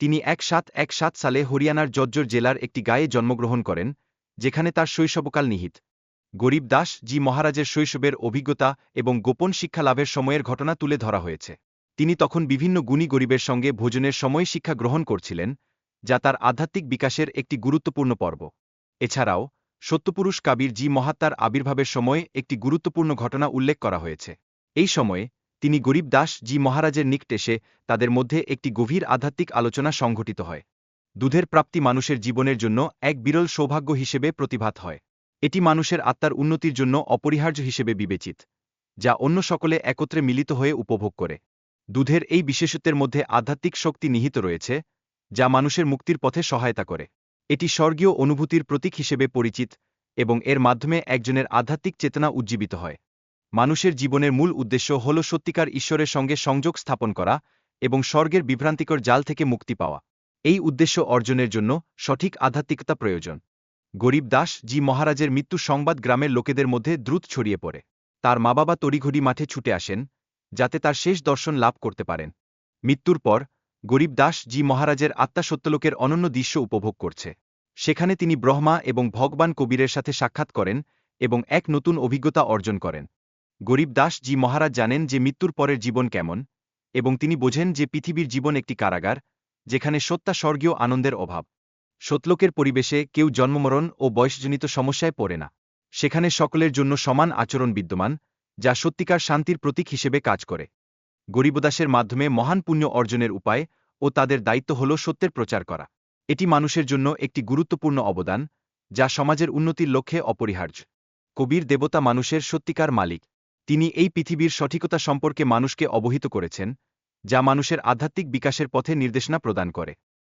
তিনি এক সাত এক সাত সালে হরিয়ানার জজ্জর জেলার একটি গায়ে জন্মগ্রহণ করেন, যেখানে তার শৈশবকাল নিহিত। গরিব দাস জি মহারাজের শৈশবের অভিজ্ঞতা এবং গোপন শিক্ষা লাভের সময়ের ঘটনা তুলে ধরা হয়েছে। তিনি তখন বিভিন্ন গুণী গরিবের সঙ্গে ভোজনের সময় শিক্ষা গ্রহণ করছিলেন, যা তার আধ্যাত্মিক বিকাশের একটি গুরুত্বপূর্ণ পর্ব। এছাড়াও, সত্যপুরুষ কাবির জি মহাত্মার আবির্ভাবের সময় একটি গুরুত্বপূর্ণ ঘটনা উল্লেখ করা হয়েছে। এই সময়ে তিনি গরিব দাস জি মহারাজের নিকট এসে তাদের মধ্যে একটি গভীর আধ্যাত্মিক আলোচনা সংঘটিত হয়। দুধের প্রাপ্তি মানুষের জীবনের জন্য এক বিরল সৌভাগ্য হিসেবে প্রতিভাত হয়। এটি মানুষের আত্মার উন্নতির জন্য অপরিহার্য হিসেবে বিবেচিত, যা অন্য সকলে একত্রে মিলিত হয়ে উপভোগ করে। দুধের এই বিশেষত্বের মধ্যে আধ্যাত্মিক শক্তি নিহিত রয়েছে, যা মানুষের মুক্তির পথে সহায়তা করে। এটি স্বর্গীয় অনুভূতির প্রতীক হিসেবে পরিচিত এবং এর মাধ্যমে একজনের আধ্যাত্মিক চেতনা উজ্জীবিত হয়। মানুষের জীবনের মূল উদ্দেশ্য হল সত্যিকার ঈশ্বরের সঙ্গে সংযোগ স্থাপন করা এবং স্বর্গের বিভ্রান্তিকর জাল থেকে মুক্তি পাওয়া। এই উদ্দেশ্য অর্জনের জন্য সঠিক আধ্যাত্মিকতা প্রয়োজন। গরিব দাস জি মহারাজের মৃত্যু সংবাদ গ্রামের লোকেদের মধ্যে দ্রুত ছড়িয়ে পড়ে। তার মা বাবা তড়িঘড়ি মাঠে ছুটে আসেন, যাতে তার শেষ দর্শন লাভ করতে পারেন। মৃত্যুর পর, গরিব দাস জি মহারাজের আত্মা সত্যলোকের অনন্য দৃশ্য উপভোগ করছে। সেখানে তিনি ব্রহ্মা এবং ভগবান কবিরের সাথে সাক্ষাৎ করেন এবং এক নতুন অভিজ্ঞতা অর্জন করেন। গরিব দাস জি মহারাজ জানেন যে মৃত্যুর পরের জীবন কেমন, এবং তিনি বোঝেন যে পৃথিবীর জীবন একটি কারাগার, যেখানে সত্তা স্বর্গীয় আনন্দের অভাব। সতলোকের পরিবেশে কেউ জন্মমরণ ও বয়সজনিত সমস্যায় পড়ে না। সেখানে সকলের জন্য সমান আচরণ বিদ্যমান, যা সত্যিকার শান্তির প্রতীক হিসেবে কাজ করে। গরিবদাসের মাধ্যমে মহান পুণ্য অর্জনের উপায় ও তাদের দায়িত্ব হল সত্যের প্রচার করা। এটি মানুষের জন্য একটি গুরুত্বপূর্ণ অবদান, যা সমাজের উন্নতির লক্ষ্যে অপরিহার্য। কবির দেবতা মানুষের সত্যিকার মালিক। তিনি এই পৃথিবীর সঠিকতা সম্পর্কে মানুষকে অবহিত করেছেন, যা মানুষের আধ্যাত্মিক বিকাশের পথে নির্দেশনা প্রদান করে।